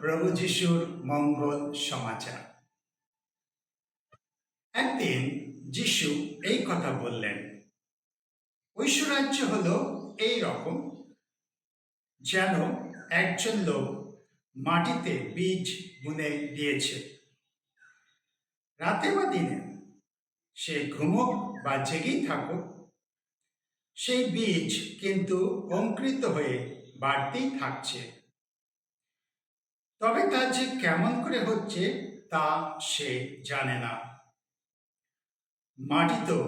প্রভু যিশুর মঙ্গল সমাচার। একদিন যিশু এই কথা বললেন ঐশ্বরাজ্য হল এই রকম যেন একজন লোক মাটিতে বীজ বুনে দিয়েছে। রাতে বা দিনে সে ঘুমুক বা জেগেই থাকুক, সেই বীজ কিন্তু অঙ্কৃত হয়ে বাড়তেই থাকছে। তবে তা যে কেমন করে হচ্ছে তা সে জানে না। মাটি তো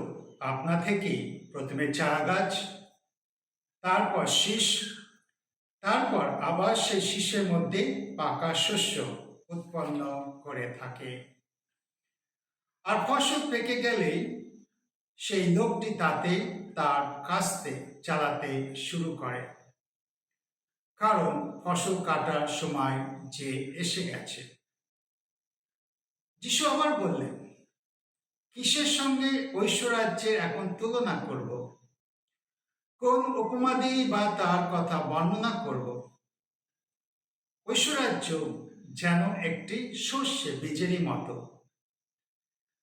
আপনা থেকেই প্রথমে চারা গাছ তারপর শীষ, তারপর আবার সেই শীষের মধ্যে পাকা শস্য উৎপন্ন করে থাকে। আর ফসল পেকে গেলেই সেই লোকটি তাতে তার কাস্তে চালাতে শুরু করে। কারণ ফসল কাটার সময় যে এসে গেছে। যিশু আবার বললেন, কিসের সঙ্গে ঐশ্বরাজ্যের এখন তুলনা করব? কোন উপমা দিয়ে বা তার কথা বর্ণনা করব? ঐশ্বরাজ্য যেন একটি শস্যে বীজেরই মতো।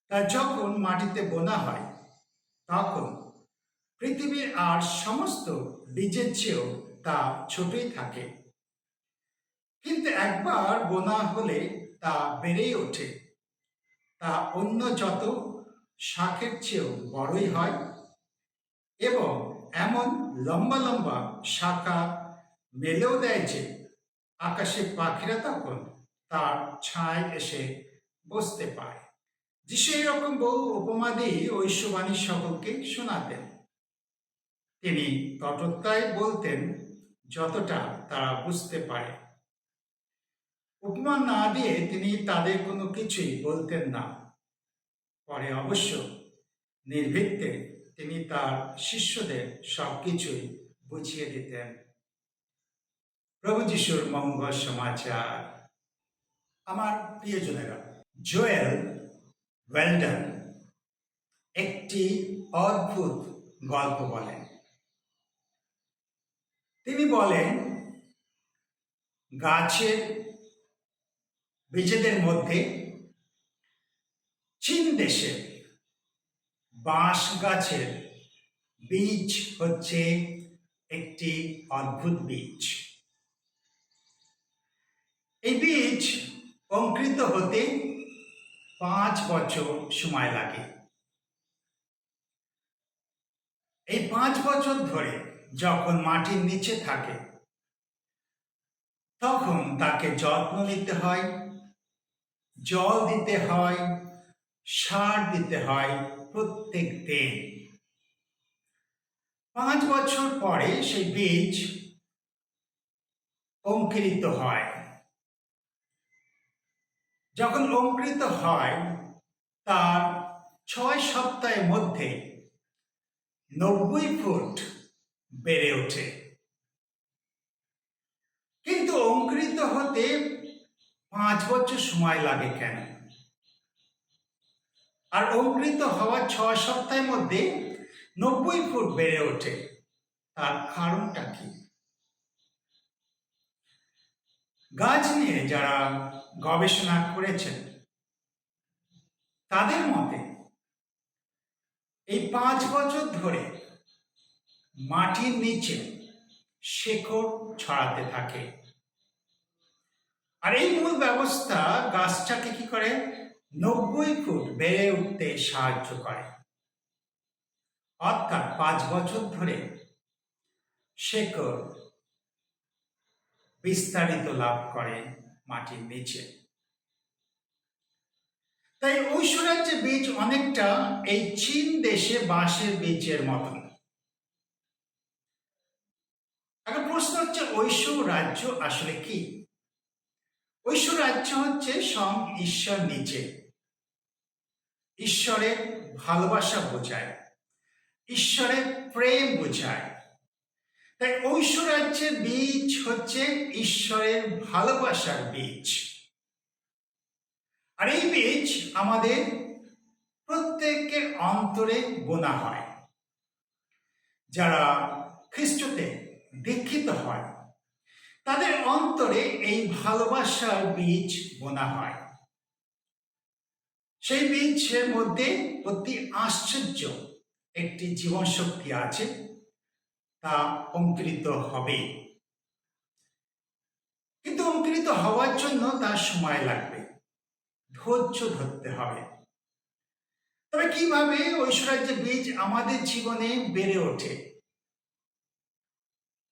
তা যখন মাটিতে বোনা হয়, তখন পৃথিবীর আর সমস্ত বীজের চেয়েও তা ছোটই থাকে। কিন্তু একবার বোনা হলে তা বেড়েই ওঠে। তা অন্য যত শাখের চেয়েও বড়ই হয় এবং এমন লম্বা লম্বা শাখা মেলেও দেয় যে আকাশে পাখিরা তখন তার ছায় এসে বসতে পায়। যিশু এরকম বহু উপমা দিয়ে ঐশ্ববাণী সকলকে শোনাতেন। তিনি তটত্যায় বলতেন, যতটা তারা বুঝতে পারে। উপমা না দিয়ে তিনি তাদের কোনো কিছুই বলতেন না। পরে অবশ্য নির্ভীকতে তিনি তার শিষ্যদের সব কিছুই বুঝিয়ে দিতেন। প্রভু যিশুর মঙ্গল সমাচার। আমার প্রিয়জনেরা, জোয়েল ওয়েল্ডন একটি অদ্ভুত গল্প বলেন। তিনি বলেন, গাছের বীজেদের মধ্যে চীন দেশের বাঁশ গাছের বীজ হচ্ছে একটি অদ্ভুত বীজ। এই বীজ অঙ্কৃত হতে পাঁচ বছর সময় লাগে। এই পাঁচ বছর ধরে যখন মাটির নিচে থাকে, তখন তাকে যত্ন নিতে হয়। জল দিতে হয়, সার দিতে হয় প্রত্যেক দিন। পাঁচ বছর পরে সেই বীজ অঙ্কুরিত হয়। যখন অঙ্কুরিত হয়, তার ছয় সপ্তাহের মধ্যে নব্বই ফুট বেড়ে ওঠে। কিন্তু অঙ্কুরিত হতে পাঁচ বছর সময় লাগে কেন? আর অঙ্কুরিত হওয়ার ছয় সপ্তাহের মধ্যে নব্বই ফুট বেড়ে ওঠে। তার কারণটা কি? গাছ নিয়ে যারা গবেষণা করেছেন, তাদের মতে এই পাঁচ বছর ধরে মাটির নিচে শেকড় ছড়াতে থাকে। আর এই মূল ব্যবস্থা গাছটাকে কি করে? নব্বই ফুট বেড়ে উঠতে সাহায্য করে। অর্থাৎ পাঁচ বছর ধরে শেকড় বিস্তারিত লাভ করে মাটির নিচে। তাই ঐশ্বরাজ্যের বীজ অনেকটা এই চীন দেশে বাঁশের বীজের মতন। এখন প্রশ্ন হচ্ছে, ঐশ্বর রাজ্য আসলে কি? ঐশ্বর রাজ্য হচ্ছে সম ঈশ্বর নিচে ঈশ্বরের ভালোবাসা বোঝায়, ঈশ্বরের প্রেম বোঝায়। তাই ঐশ্বরাজ্যের বীজ হচ্ছে ঈশ্বরের ভালোবাসার বীজ। আর এই বীজ আমাদের প্রত্যেকের অন্তরে বোনা হয়, যারা খ্রিস্টতে দীক্ষিত হয়। তাদের অন্তরে এই ভালোবাসার বীজ বোনা হয়। সেই বীজের মধ্যে অতি আশ্চর্য একটি জীবন শক্তি আছে, তা অঙ্কুরিত হবে। কিন্তু অঙ্কুরিত হওয়ার জন্য তার সময় লাগবে, ধৈর্য ধরতে হবে। তবে কীভাবে ঐশ্বর্য বীজ আমাদের জীবনে বেড়ে ওঠে?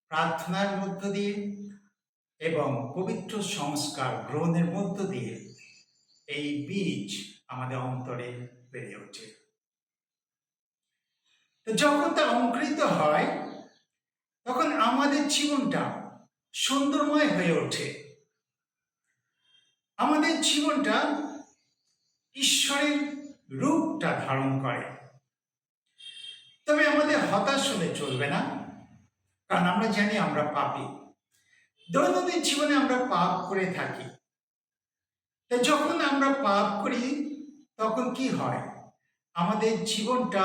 প্রার্থনার মধ্য দিয়ে এবং পবিত্র সংস্কার গ্রহণের মধ্য দিয়ে এই বীজ আমাদের অন্তরে বেড়ে ওঠে। যখন তা অঙ্কুরিত হয়, তখন আমাদের জীবনটা সুন্দরময় হয়ে ওঠে। আমাদের জীবনটা ঈশ্বরের রূপটা ধারণ করে। তবে আমাদের হতাশ হলে চলবে না, কারণ আমরা জানি আমরা পাপি। দৈনন্দিন জীবনে আমরা পাপ করে থাকি। যখন আমরা পাপ করি, তখন কি হয়? আমাদের জীবনটা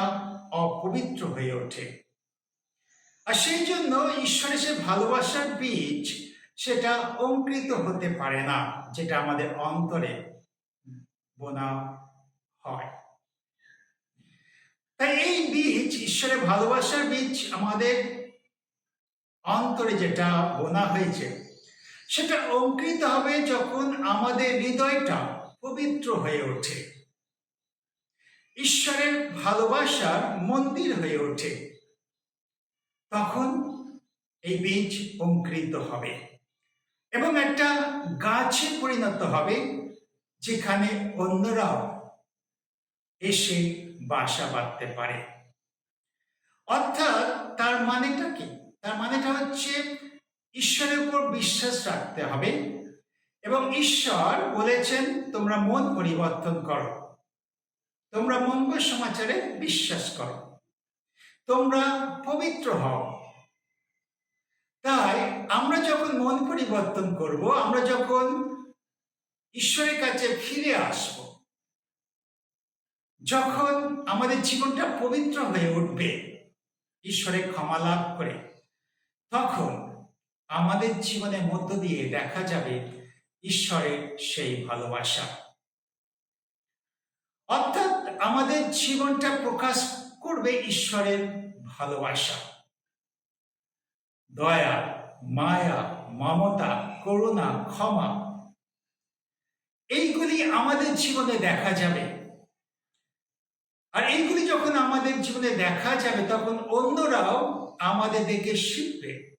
অপবিত্র হয়ে ওঠে। আর সেই জন্য ঈশ্বরের সে ভালোবাসার বীজ সেটা অঙ্কৃত হতে পারে না, যেটা আমাদের অন্তরে বোনা হয়। তাই এই বীজ, ঈশ্বরের ভালোবাসার বীজ আমাদের অন্তরে যেটা বোনা হয়েছে, সেটা অঙ্কৃত হবে যখন আমাদের হৃদয়টা পবিত্র হয়ে ওঠে। ঈশ্বরের ভালোবাসার মন্দির হয়ে ওঠে। তখন এই বীজ অঙ্কৃত হবে এবং একটা গাছে পরিণত হবে, যেখানে অন্যরাও এসে বাসা বাঁধতে পারে। অর্থাৎ তার মানেটা কি? তার মানেটা হচ্ছে ঈশ্বরের উপর বিশ্বাস রাখতে হবে। এবং ঈশ্বর বলেছেন, তোমরা মন পরিবর্তন করো। তোমরা মঙ্গল সমাচারে বিশ্বাস করো। তোমরা পবিত্র হও। তাই আমরা যখন মন পরিবর্তন করব, আমরা যখন ঈশ্বরের কাছে ফিরে আসব, যখন আমাদের জীবনটা পবিত্র হয়ে উঠবে, ঈশ্বরের ক্ষমা লাভ করে। তখন আমাদের জীবনের মধ্য দিয়ে দেখা যাবে ঈশ্বরের সেই ভালোবাসা। অর্থাৎ আমাদের জীবনটা প্রকাশ করবে ঈশ্বরের ভালোবাসা। দয়া, মায়া, মমতা, করুণা, ক্ষমা, এইগুলি আমাদের জীবনে দেখা যাবে। আর এইগুলি যখন আমাদের জীবনে দেখা যাবে, তখন অন্যরাও আমাদের দেখে শিখবে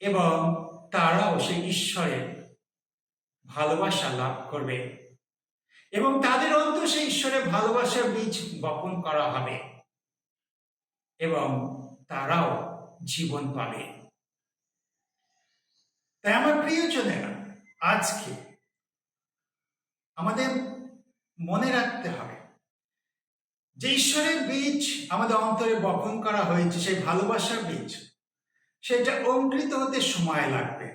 এবং তারাও সেই ঈশ্বরের ভালোবাসা লাভ করবে এবং তাদের অন্তর সেই ঈশ্বরের ভালোবাসার বীজ বপন করা হবে এবং তারাও জীবন পাবে। তাই আমার প্রিয়জনেরা, আজকে আমাদের মনে রাখতে হবে যে ঈশ্বরের বীজ আমাদের অন্তরে বপন করা হয়েছে, সেই ভালোবাসার বীজ, সেটা অঙ্কৃত হতে সময় লাগবে।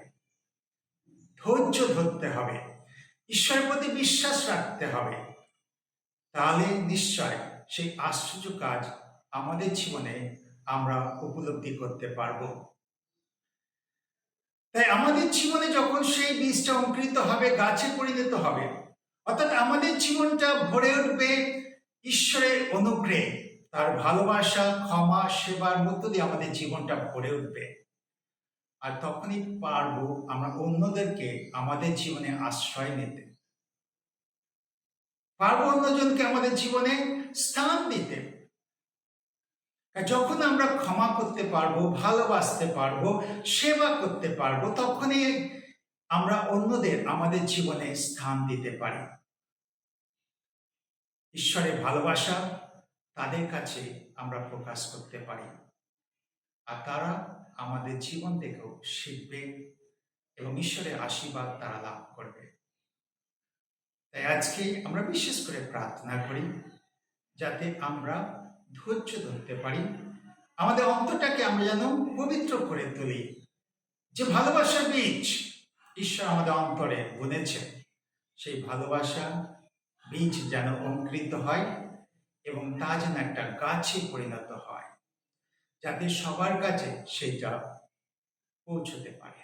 ধৈর্য ধরতে হবে, ঈশ্বরের প্রতি বিশ্বাস রাখতে হবে। তাহলে নিশ্চয় সেই আশ্চর্য কাজ আমাদের জীবনে আমরা উপলব্ধি করতে পারব। তাই আমাদের জীবনে যখন সেই বীজটা অঙ্কৃত হবে, গাছে পরিণত হবে, অর্থাৎ আমাদের জীবনটা ভরে উঠবে ঈশ্বরের অনুগ্রহে তার ভালোবাসা, ক্ষমা, সেবার মধ্য দিয়ে আমাদের জীবনটা ভরে উঠবে। আর তখনই পারব আমরা অন্যদেরকে আমাদের জীবনে আশ্রয় নিতে। পারব অন্যজনকে আমাদের জীবনে স্থান দিতে। যখন আমরা ক্ষমা করতে পারব, ভালোবাসতে পারব, সেবা করতে পারব, তখনই আমরা অন্যদের আমাদের জীবনে স্থান দিতে পারি। ঈশ্বরের ভালোবাসা তাদের কাছে আমরা প্রকাশ করতে পারি। আর তারা আমাদের জীবন থেকেও শিখবে এবং ঈশ্বরের আশীর্বাদ তারা লাভ করবে। তাই আজকে আমরা বিশেষ করে প্রার্থনা করি যাতে আমরা ধৈর্য ধরতে পারি। আমাদের অন্তরটাকে আমরা যেন পবিত্র করে তুলি। যে ভালোবাসার বীজ ঈশ্বর আমাদের অন্তরে বুনেছে সেই ভালোবাসা বীজ যেন অঙ্কৃত হয় এবং তা যেন একটা গাছে পরিণত হয়, যাতে সবার কাছে সেইটা পৌঁছতে পারে।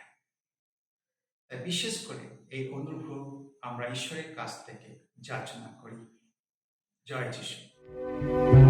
তাই বিশেষ করে এই অনুগ্রহ আমরা ঈশ্বরের কাছ থেকে যাচনা করি। জয় যিশু।